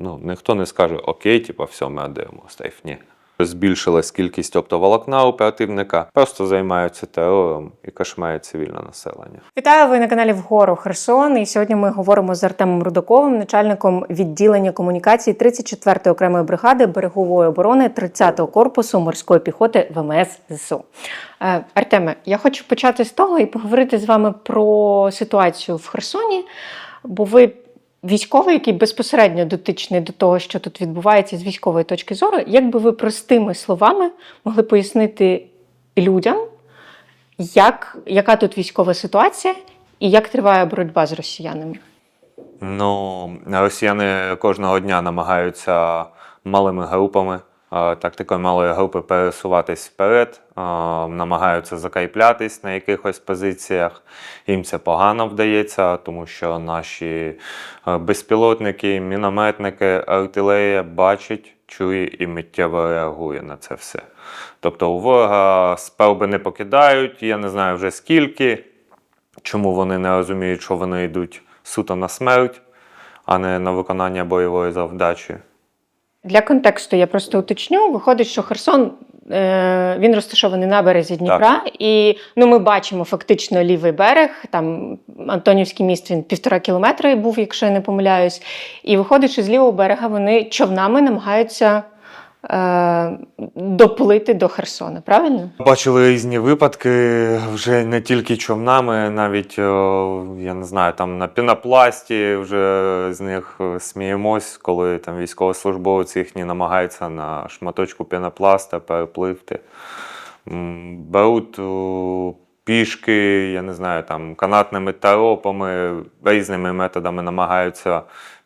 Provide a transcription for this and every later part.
Ну, ніхто не скаже окей, типу, все, ми віддаємо сейф. Ні. Збільшилась кількість оптоволокна у противника, просто займаються терором і кошмарять цивільне населення. Вітаю ви на каналі Вгору Херсон. І сьогодні ми говоримо з Артемом Рудаковим, начальником відділення комунікації 34-ї окремої бригади берегової оборони 30-го корпусу морської піхоти ВМС ЗСУ. Е, Артеме, я хочу почати з того і поговорити з вами про ситуацію в Херсоні, бо ви. Військовий, який безпосередньо дотичний до того, що тут відбувається з військової точки зору, як би ви простими словами могли пояснити людям, як, яка тут військова ситуація і як триває боротьба з росіянами? Ну, росіяни кожного дня намагаються малими групами, тактикою малої групи пересуватись вперед, намагаються закріплятись на якихось позиціях. Їм це погано вдається, тому що наші безпілотники, мінометники, артилерія бачать, чує і миттєво реагує на це все. Тобто у ворога спелби не покидають, я не знаю вже скільки, чому вони не розуміють, що вони йдуть суто на смерть, а не на виконання бойової завдачі. Для контексту я просто уточню. Виходить, що Херсон е, він розташований на березі Дніпра, і ну, ми бачимо фактично лівий берег. Там Антонівський міст він півтора кілометра був, якщо я не помиляюсь. І виходить, що з лівого берега вони човнами намагаються доплити до Херсона. Правильно? Бачили різні випадки вже не тільки човнами, навіть я не знаю, там на пінопласті вже з них е, сміємось, коли там військовослужбовці їхні намагаються на шматочку пінопласта перепливти. Беруть пішки, я не знаю, там канатними таропами, різними методами намагаються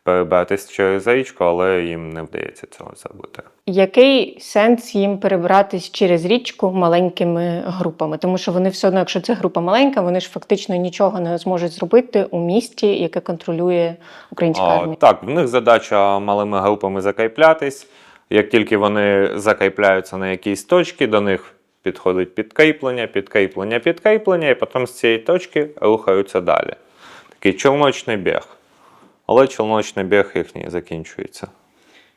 перебратися через річку, але їм не вдається цього зробити. Який сенс їм перебиратись через річку маленькими групами? Тому що вони все одно, якщо це група маленька, вони ж фактично нічого не зможуть зробити у місті, яке контролює українська А, армія. Так, в них задача малими групами закріплятись. Як тільки вони закріпляються на якійсь точці, до них підходить підкріплення, підкріплення, підкріплення, і потім з цієї точки рухаються далі. Такий човночний біг. Але човночний біг їхній закінчується.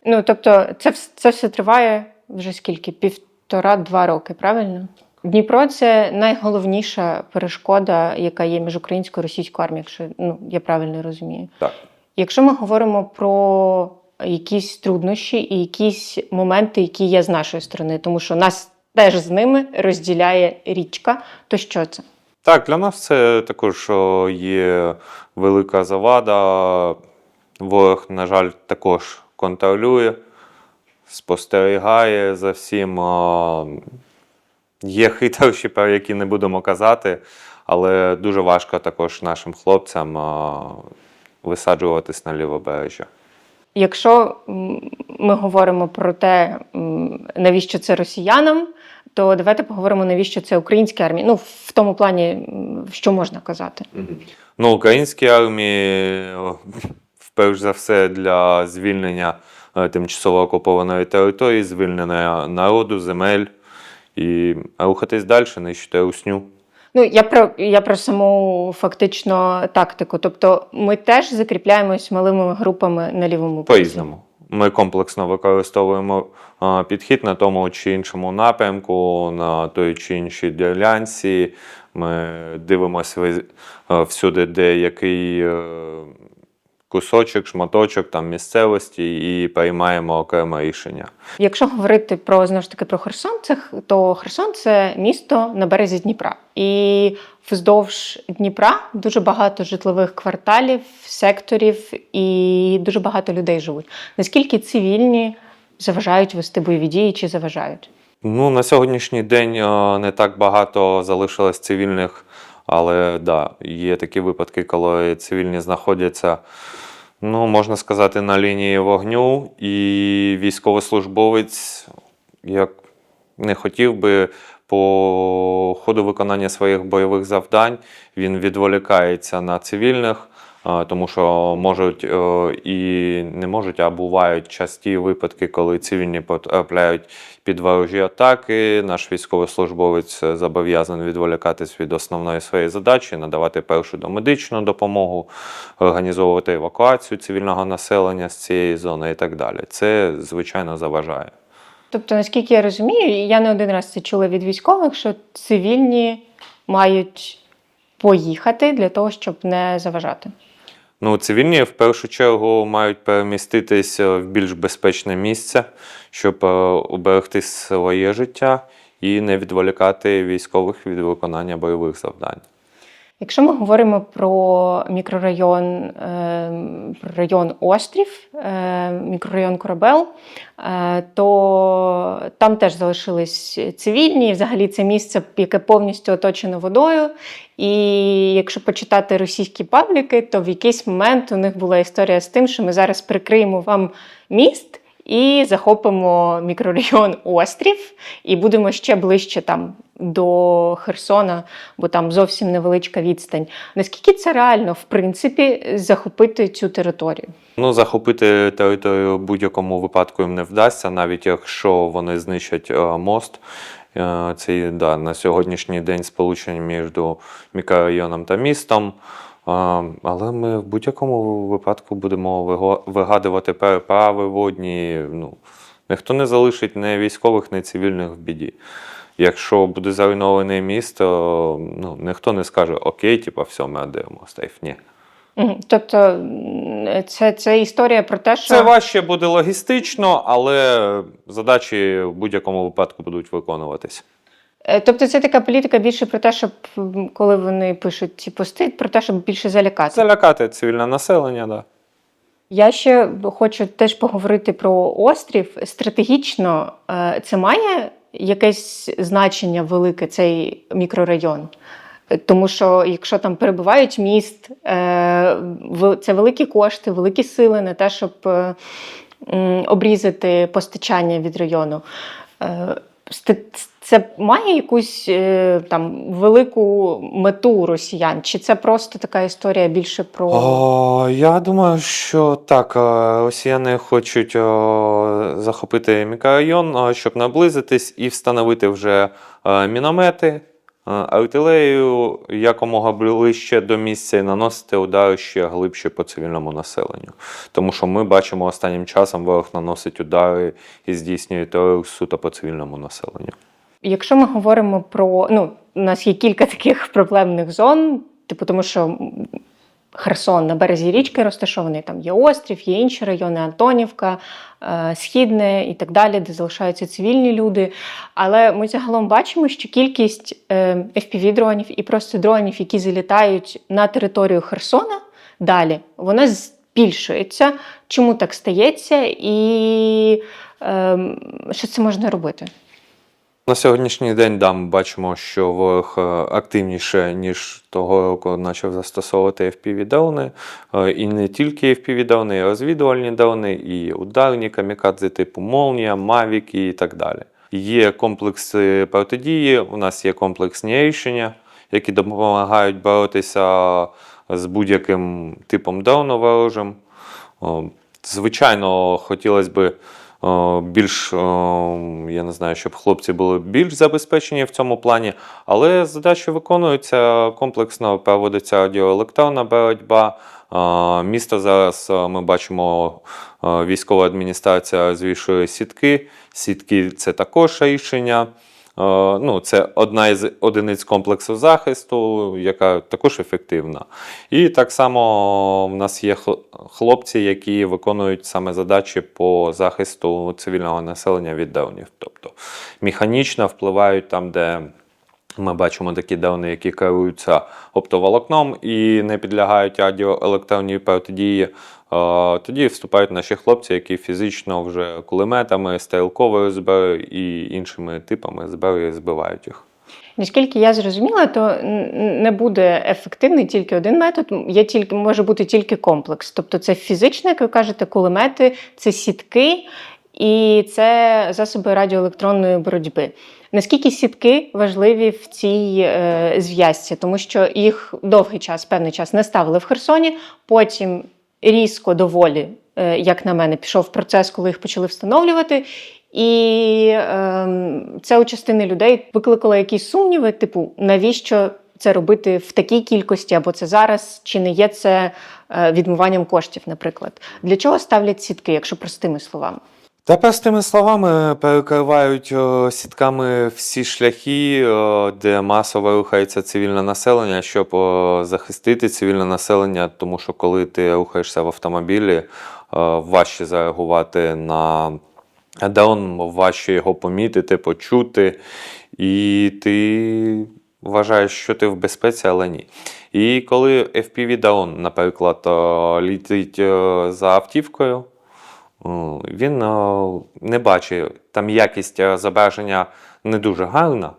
Ну тобто, це, це все триває вже скільки? Півтора-два роки, правильно? Дніпро це найголовніша перешкода, яка є між українською і російською армією, якщо ну, я правильно розумію. Так. Якщо ми говоримо про якісь труднощі і якісь моменти, які є з нашої сторони, тому що нас теж з ними розділяє річка, то що це? Так, для нас це також є велика завада. Ворог, на жаль, також контролює, спостерігає за всім. Є хитрощі, про які не будемо казати, але дуже важко також нашим хлопцям висаджуватись на лівобережжя. Якщо ми говоримо про те, навіщо це росіянам, то давайте поговоримо, навіщо це українській армії. Ну, в тому плані, що можна казати. Ну, українській армії, вперш за все, для звільнення е, тимчасово окупованої території, звільнення народу, земель і рухатись далі, нищити русню. Ну, я про я про саму фактично тактику. Тобто, ми теж закріпляємось малими групами на лівому. По-різному. Ми комплексно використовуємо підхід на тому чи іншому напрямку, на той чи іншій ділянці. Ми дивимося е, всюди, де який е, кусочок, шматочок там місцевості, і приймаємо окреме рішення. Якщо говорити про знову ж таки про Херсон, це то Херсон це місто на березі Дніпра. І вздовж Дніпра дуже багато житлових кварталів, секторів і дуже багато людей живуть. Наскільки цивільні заважають вести бойові дії чи заважають? Ну, на сьогоднішній день е, не так багато залишилось цивільних, але да, є такі випадки, коли цивільні знаходяться, ну, можна сказати, на лінії вогню, і військовослужбовець, як не хотів би по ходу виконання своїх бойових завдань, він відволікається на цивільних, тому що можуть е, і не можуть, а бувають часті випадки, коли цивільні потрапляють під ворожі атаки. Наш військовослужбовець зобов'язаний відволікатись від основної своєї задачі, надавати першу домедичну допомогу, організовувати евакуацію цивільного населення з цієї зони і так далі. Це звичайно заважає. Тобто, наскільки я розумію, я не один раз це чула від військових, що цивільні мають поїхати для того, щоб не заважати. Ну, цивільні в першу чергу мають переміститись е, в більш безпечне місце, щоб оберегти уберегти своє життя і не відволікати військових від виконання бойових завдань. Якщо ми говоримо про мікрорайон, про район Острів, е, мікрорайон Корабел, е, то там теж залишились цивільні. Взагалі це місце, яке повністю оточено водою. І якщо почитати російські пабліки, то в якийсь момент у них була історія з тим, що ми зараз прикриємо вам міст. І захопимо мікрорайон Острів, і будемо ще ближче там до Херсона, бо там зовсім невеличка відстань. Наскільки це реально, в принципі, захопити цю територію? Ну, захопити територію в будь-якому випадку їм не вдасться, навіть якщо вони знищать е, мост. Е, Це да, на сьогоднішній день сполучення між мікрорайоном та містом. Але ми в будь-якому випадку будемо вигадувати переправи водні. Ну, ніхто не залишить ні військових, ні цивільних в біді. Якщо буде зруйнований міст, то ну, ніхто не скаже Окей, типа, все, ми віддаємо сейф. Ні. Тобто це, це історія про те, що Це важче буде логістично, але задачі в будь-якому випадку будуть виконуватись. Е, тобто це така політика більше про те, щоб коли вони пишуть ці пости, про те, щоб більше залякати. Залякати цивільне населення, да. Я ще хочу теж поговорити про острів. Стратегічно е, це має якесь значення велике цей мікрорайон. Тому що якщо там перебувають міст, е, це великі кошти, великі сили на те, щоб обрізати постачання від району. Е, Це має якусь е, там велику мету росіян? Чи це просто така історія більше про. О, я думаю, що так, е, росіяни хочуть захопити мікрорайон, о, щоб наблизитись і встановити вже е, міномети, е, артилерію якомога ближче до місця і наносити удари ще глибше по цивільному населенню. Тому що ми бачимо останнім часом ворог наносить удари і здійснює терор суто по цивільному населенню. Якщо ми говоримо про ну, у нас є кілька таких проблемних зон, типу, тому що Херсон на березі річки розташований, там є острів, є інші райони, Антонівка, е, Східне і так далі, де залишаються цивільні люди. Але ми загалом бачимо, що кількість е, FPV-дронів і просто дронів, які залітають на територію Херсона далі, вона збільшується. Чому так стається, і е, що це можна робити? На сьогоднішній день да, ми бачимо, що ворог е, активніше, ніж того року почав застосовувати FPV-дрони. Е, І не тільки FPV-дрони, і розвідувальні дрони, і ударні камікадзе типу Молнія, Mavic і так далі. Є комплекси протидії, у нас є комплексні рішення, які допомагають боротися з будь-яким типом дрону ворожим. Звичайно, хотілося б більш, я не знаю, щоб хлопці були більш забезпечені в цьому плані, але задачі виконуються комплексно, проводиться радіоелектронна боротьба. Е, Місто зараз е, ми бачимо, е, військова адміністрація розвішує сітки. Сітки це також рішення. Е, Ну, це одна із одиниць комплексу захисту, яка також ефективна. І так само в нас є хлопці, які виконують саме задачі по захисту цивільного населення від дронів. Тобто механічно впливають там, де ми бачимо такі дрони, які керуються оптоволокном і не підлягають радіоелектронній протидії. Тоді вступають наші хлопці, які фізично вже кулеметами, стрілковою зброєю і іншими типами зброї збивають їх. Наскільки я зрозуміла, то не буде ефективний тільки один метод, є тільки, може бути тільки комплекс. Тобто це фізично, як ви кажете, кулемети, це сітки і це засоби радіоелектронної боротьби. Наскільки сітки важливі в цій е, зв'язці, тому що їх довгий час, певний час не ставили в Херсоні, потім різко доволі, е, як на мене, пішов процес, коли їх почали встановлювати. І е, це у частини людей викликало якісь сумніви, типу, навіщо це робити в такій кількості, або це зараз, чи не є це е, відмиванням коштів, наприклад. Для чого ставлять сітки, якщо простими словами? Та простими словами перекривають сітками всі шляхи, де масово рухається цивільне населення, щоб захистити цивільне населення, тому що коли ти рухаєшся в автомобілі, важче зареагувати на дрон, важче його помітити, почути, і ти вважаєш, що ти в безпеці, але ні. І коли FPV дрон, наприклад, літить за автівкою. Він е, не бачить, там якість е, зображення не дуже гарна,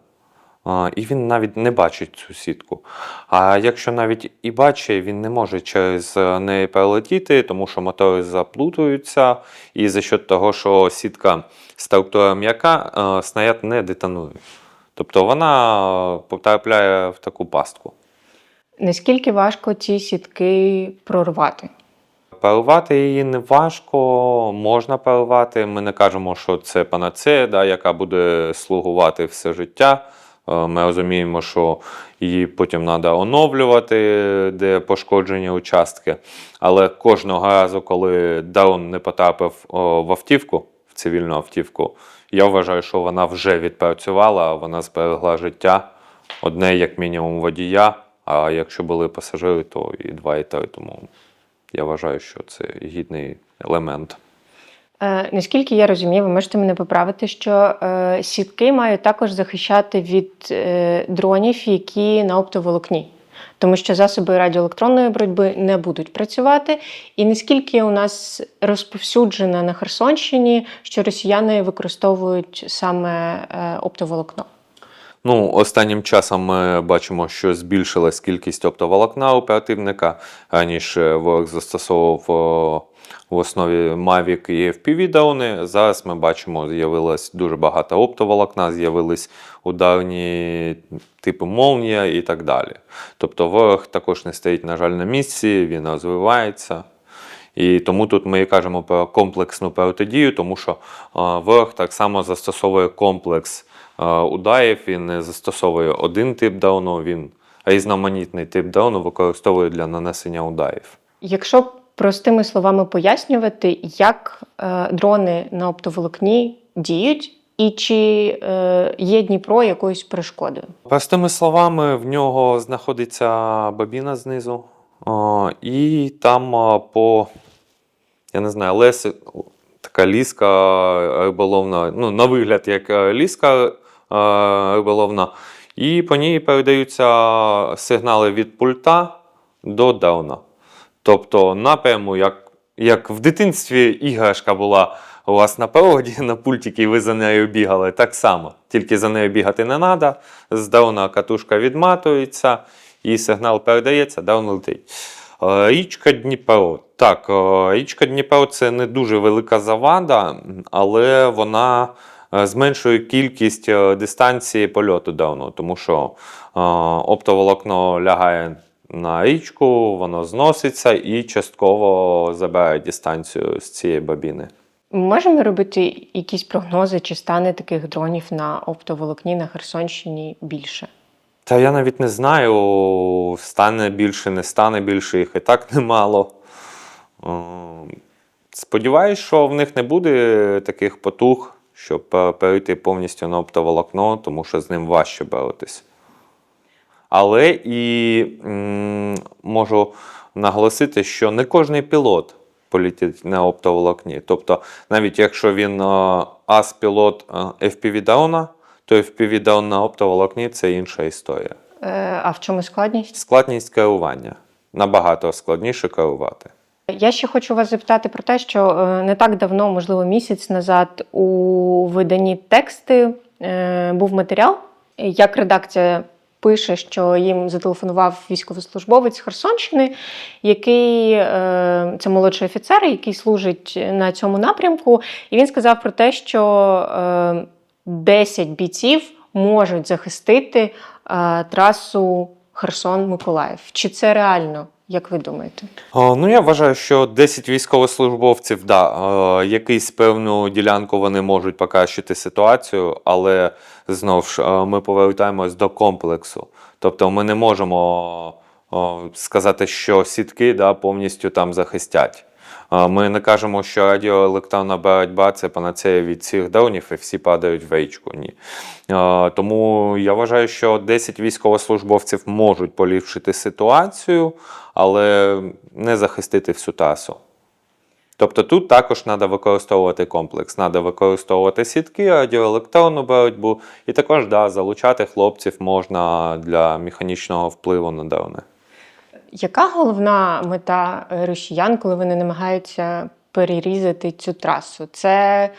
е, і він навіть не бачить цю сітку. А якщо навіть і бачить, він не може через неї перелетіти, тому що мотори заплутуються, і за счет того, що сітка структура м'яка, снаряд не детонує. Тобто вона потрапляє в таку пастку. Наскільки важко ці сітки прорвати? Перервати її не важко, можна перервати. Ми не кажемо, що це панацея, да, яка буде слугувати все життя. Е, Ми розуміємо, що її потім треба оновлювати, де пошкоджені участки. Але кожного разу, коли даун не потрапив в автівку, в цивільну автівку, я вважаю, що вона вже відпрацювала, вона зберегла життя. Одне, як мінімум, водія. А якщо були пасажири, то і два, і три. Тому я вважаю, що це гідний елемент. Е, наскільки я розумію, ви можете мене поправити, що е, сітки мають також захищати від е, дронів, які на оптоволокні. Тому що засоби радіоелектронної боротьби не будуть працювати. І наскільки у нас розповсюджено на Херсонщині, що росіяни використовують саме е, оптоволокно? Ну, останнім часом ми бачимо, що збільшилась кількість оптоволокна у противника. Раніше ворог застосовував в основі Mavic і FPV дрони. Зараз ми бачимо, з'явилось дуже багато оптоволокна, з'явились ударні типи молнія і так далі. Тобто ворог також не стоїть, на жаль, на місці, він розвивається. І тому тут ми і кажемо про комплексну протидію, тому що е, ворог так само застосовує комплекс ударів, він не застосовує один тип дрону, він різноманітний тип дрону використовує для нанесення ударів. Якщо простими словами пояснювати, як е, дрони на оптоволокні діють, і чи е, є Дніпро якоюсь перешкодою? Простими словами, в нього знаходиться бабіна знизу, о, і там о, по, я не знаю, леси, така ліска риболовна, ну, на вигляд як е, ліска риболовна, і по ній передаються сигнали від пульта до дауна. Тобто напряму, як, як в дитинстві іграшка була у вас на проводі, на пультики, і ви за нею бігали, так само. Тільки за нею бігати не треба. З дауна катушка відматується, і сигнал передається, даун летить. Е, Річка Дніпро. Так, е, річка Дніпро це не дуже велика завада, але вона е, зменшує кількість е, дистанції польоту дауну, тому що е, оптоволокно лягає на річку, воно зноситься і частково забирає дистанцію з цієї бабіни. Можемо робити якісь прогнози, чи стане таких дронів на оптоволокні на Херсонщині більше? Та я навіть не знаю, стане більше, не стане більше, їх і так немало. Е, Сподіваюсь, що в них не буде таких потуг, щоб е, перейти повністю на оптоволокно, тому що з ним важче боротись. Але і м, можу наголосити, що не кожний пілот політить на оптоволокні. Тобто, навіть якщо він е, ас-пілот е, FPV-дауна, то FPV-даун на оптоволокні це інша історія. А в чому складність? Складність керування. Набагато складніше керувати. Я ще хочу вас запитати про те, що е, не так давно, можливо, місяць назад, у виданні тексти е, був матеріал, як редакція пише, що їм зателефонував військовослужбовець Херсонщини, який е, це молодший офіцер, який служить на цьому напрямку. І він сказав про те, що е, 10 бійців можуть захистити трасу Херсон-Миколаїв. Чи це реально? Як ви думаєте? Ну, я вважаю, що 10 військовослужбовців, да, е, якийсь певну ділянку вони можуть покращити ситуацію, але знову ж е, ми повертаємось до комплексу. Тобто ми не можемо сказати, що сітки да, повністю там захистять. Ми не кажемо, що радіоелектронна боротьба це панацея від всіх дронів і всі падають в річку. Ні. Тому я вважаю, що 10 військовослужбовців можуть поліпшити ситуацію, але не захистити всю трасу. Тобто тут також треба використовувати комплекс, треба використовувати сітки, радіоелектронну боротьбу, і також да, залучати хлопців можна для механічного впливу на дрони. Яка головна мета росіян, коли вони намагаються перерізати цю трасу? Це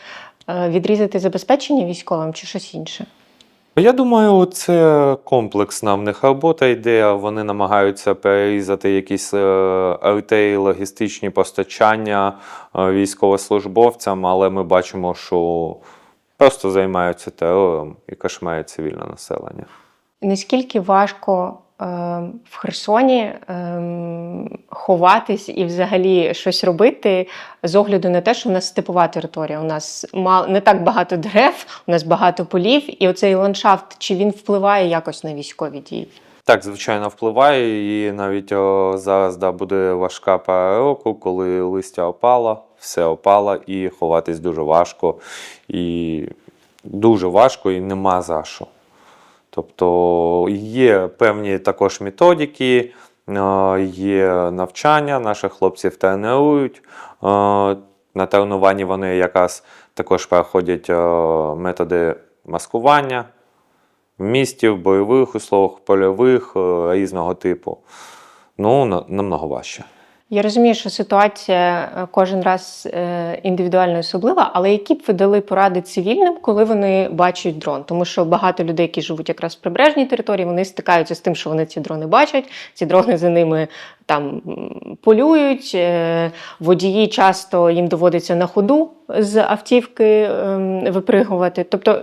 е, відрізати забезпечення військовим чи щось інше? Я думаю, це комплексна в них робота йде. Вони намагаються перерізати якісь е, РТ, логістичні постачання е, військовослужбовцям, але ми бачимо, що просто займаються терором і кошмарять цивільне населення. Наскільки важко в Херсоні е, ховатись і взагалі щось робити з огляду на те, що в нас степова територія? У нас не так багато дерев, у нас багато полів, і оцей ландшафт, чи він впливає якось на військові дії? Так, звичайно, впливає, і навіть о, зараз да, буде важка пара року, коли листя опало, все опало, і ховатись дуже важко. І дуже важко, і нема за що. Тобто є певні також методики, е, є навчання, наших хлопців тренують. Е, На тренуванні вони якраз також проходять е, методи маскування в місті, в бойових условах, польових різного типу. Ну, намного важче. Я розумію, що ситуація е, кожен раз е, індивідуально особлива, але які б ви дали поради цивільним, коли вони бачать дрон? Тому що багато людей, які живуть якраз в прибережній території, вони стикаються з тим, що вони ці дрони бачать, ці дрони за ними там полюють. е, Водії часто їм доводиться на ходу з автівки ем, випригувати. Тобто,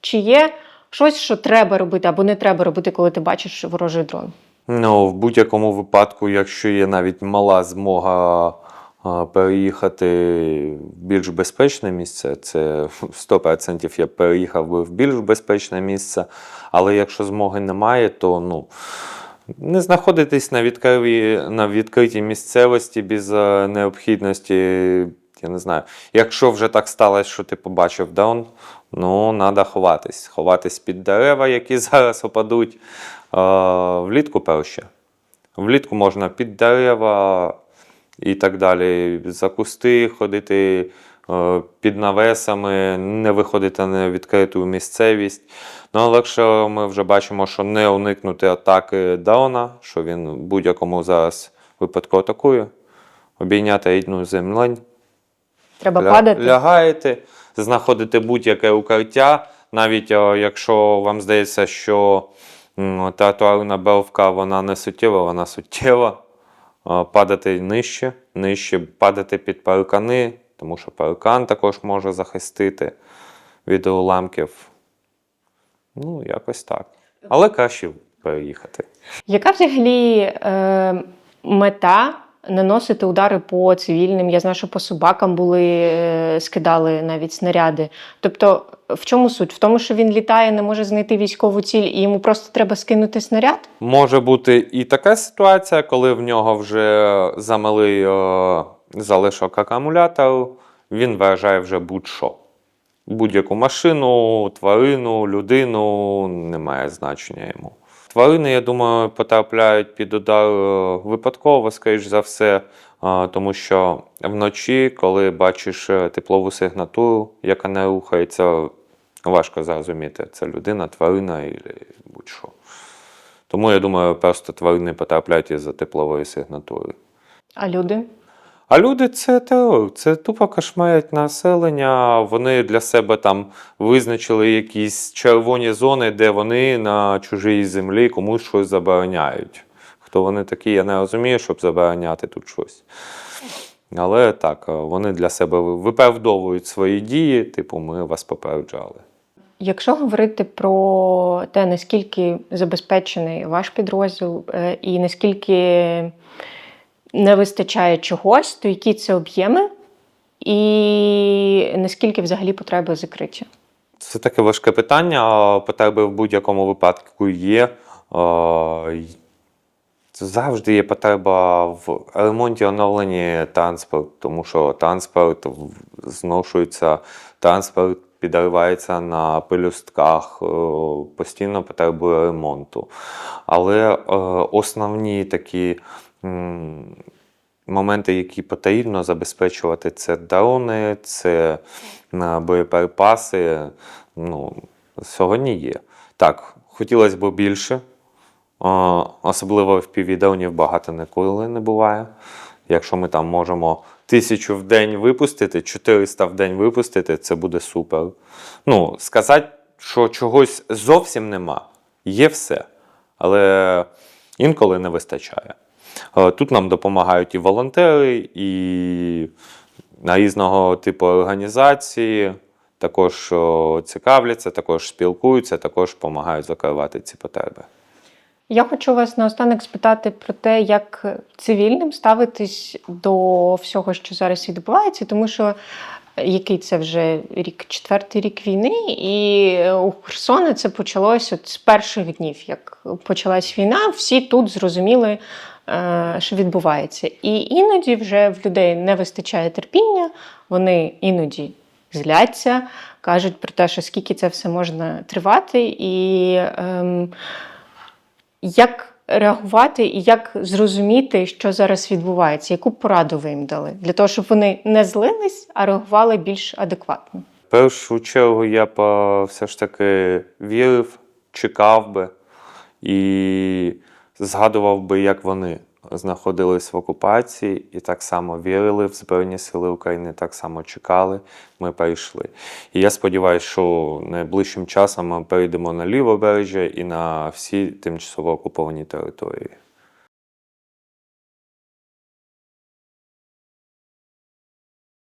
чи є щось, що треба робити або не треба робити, коли ти бачиш ворожий дрон? Ну, в будь-якому випадку, якщо є навіть мала змога переїхати в більш безпечне місце, це 100% я переїхав би в більш безпечне місце. Але якщо змоги немає, то ну, не знаходитись на відкритій, на відкритій місцевості без е, необхідності. Я не знаю, якщо вже так сталося, що ти побачив даун, ну, треба ховатись. Ховатись під дерева, які зараз опадуть. Е, влітку перше. Влітку можна під дерева і так далі. За кусти ходити е, під навесами, не виходити на відкриту місцевість. Ну, але якщо ми вже бачимо, що не уникнути атаки Дауна, що він будь-якому зараз випадку атакує, обійняти рідну землень, Треба Ля- падати? Лягаєте, знаходите будь-яке укриття, навіть якщо вам здається, що тротуарна белка вона не суттєва, вона суттєва. Падати нижче, нижче, падати під паркани, тому що паркан також може захистити від уламків. Ну, якось так. Але краще переїхати. Яка взагалі е, мета наносити удари по цивільним? Я знаю, що по собакам були, е, скидали навіть снаряди. Тобто, в чому суть? В тому, що він літає, не може знайти військову ціль, і йому просто треба скинути снаряд? Може бути і така ситуація, коли в нього вже замалий е, залишок акумулятору, він виражає вже будь-що. Будь-яку машину, тварину, людину немає значення йому. Тварини, я думаю, потрапляють під удар е, випадково, скоріш за все, е, тому що вночі, коли бачиш е, теплову сигнатуру, яка не рухається, важко зрозуміти, це людина, тварина і будь-що. Тому я думаю, просто тварини потрапляють із-за теплової сигнатури. А люди? А люди це це тупо кошмарять населення. Вони для себе там визначили якісь червоні зони, де вони на чужій землі комусь щось забороняють. Хто вони такі, я не розумію, щоб забороняти тут щось. Але так, вони для себе виправдовують свої дії, типу, ми вас попереджали. Якщо говорити про те, наскільки забезпечений ваш підрозділ е, і наскільки не вистачає чогось, то які це об'єми, і наскільки взагалі потреби закриті? Це таке важке питання. Потреби в будь-якому випадку є. Завжди є потреба в ремонті оновленні транспорту, тому що транспорт зношується, транспорт підривається на пелюстках, е, постійно потребує ремонту. Але е, основні такі моменти, які потрібно забезпечувати, це дрони, це е, боєприпаси. Ну, сьогодні є. Так, хотілося б більше. Е, Особливо в півдронів багато ніколи не буває. Якщо ми там можемо тисячу в день випустити, 400 в день випустити, це буде супер. Ну, сказати, що чогось зовсім нема, є все. Але інколи не вистачає. Е, Тут нам допомагають і волонтери, і на різного типу організації. Також цікавляться, також спілкуються, також допомагають закривати ці потреби. Я хочу вас наостанок спитати про те, як цивільним ставитись до всього, що зараз відбувається, тому що який це вже рік, четвертий рік війни, і у Херсона це почалось от з перших днів, як почалась війна, всі тут зрозуміли, е, що відбувається. І іноді вже в людей не вистачає терпіння, вони іноді зляться, кажуть про те, що скільки це все можна тривати, і ем, як реагувати і як зрозуміти, що зараз відбувається, яку пораду ви їм дали для того, щоб вони не злились, а реагували більш адекватно. Першу чергу я б е, все ж таки вірив, чекав би і згадував би, як вони знаходились в окупації, і так само вірили в Збройні Сили України, так само чекали, ми перейшли. І я сподіваюся, що найближчим часом ми перейдемо на лівобережжя і на всі тимчасово окуповані території.